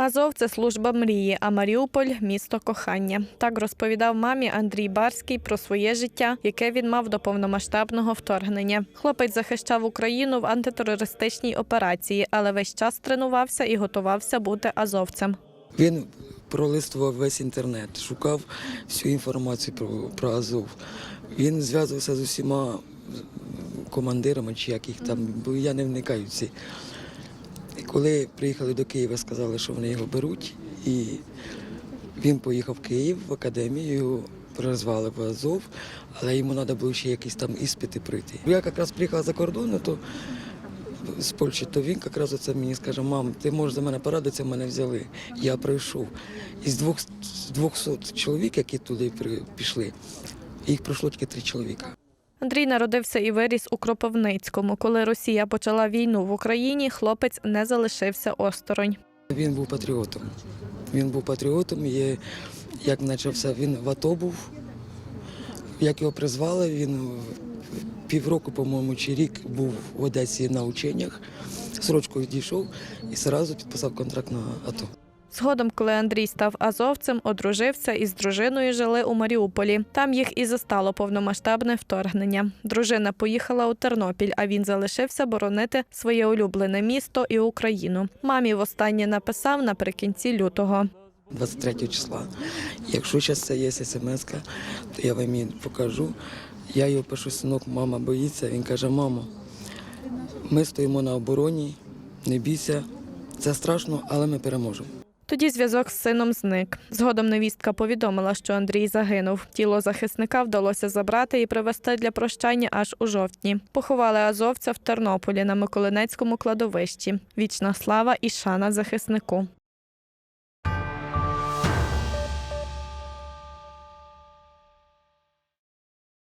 Азов це служба мрії, а Маріуполь місто кохання. Так розповідав мамі Андрій Барський про своє життя, яке він мав до повномасштабного вторгнення. Хлопець захищав Україну в антитерористичній операції, але весь час тренувався і готувався бути азовцем. Він пролистував весь інтернет, шукав всю інформацію про, про Азов. Він зв'язувався з усіма командирами, чи як їх там, бо я не вникаю в ці. Коли приїхали до Києва, сказали, що вони його беруть, і він поїхав в Київ в академію, його призвали в Азов, але йому треба було ще якісь там іспити пройти. Я якраз приїхала за кордону, то з Польщі, то він якраз оце мені скаже, мам, ти можеш за мене порадитися, мене взяли. Я прийшов. Із двох, з 200 чоловік, які туди пішли, їх пройшло тільки три чоловіка. Андрій народився і виріс у Кропивницькому. Коли Росія почала війну в Україні, хлопець не залишився осторонь. Він був патріотом. Він був патріотом. І як почався, він в АТО був. Як його призвали, він півроку, по-моєму, чи рік був в Одесі на ученнях, срочку відійшов і одразу підписав контракт на АТО. Згодом, коли Андрій став азовцем, одружився і з дружиною жили у Маріуполі. Там їх і застало повномасштабне вторгнення. Дружина поїхала у Тернопіль, а він залишився боронити своє улюблене місто і Україну. Мамі востаннє написав наприкінці лютого. 23 числа. Якщо зараз це є смс, то я вам її покажу. Я його пишу, синок, мама боїться. Він каже, мамо, ми стоїмо на обороні, не бійся. Це страшно, але ми переможемо. Тоді зв'язок з сином зник. Згодом невістка повідомила, що Андрій загинув. Тіло захисника вдалося забрати і привезти для прощання аж у жовтні. Поховали азовця в Тернополі на Миколинецькому кладовищі. Вічна слава і шана захиснику.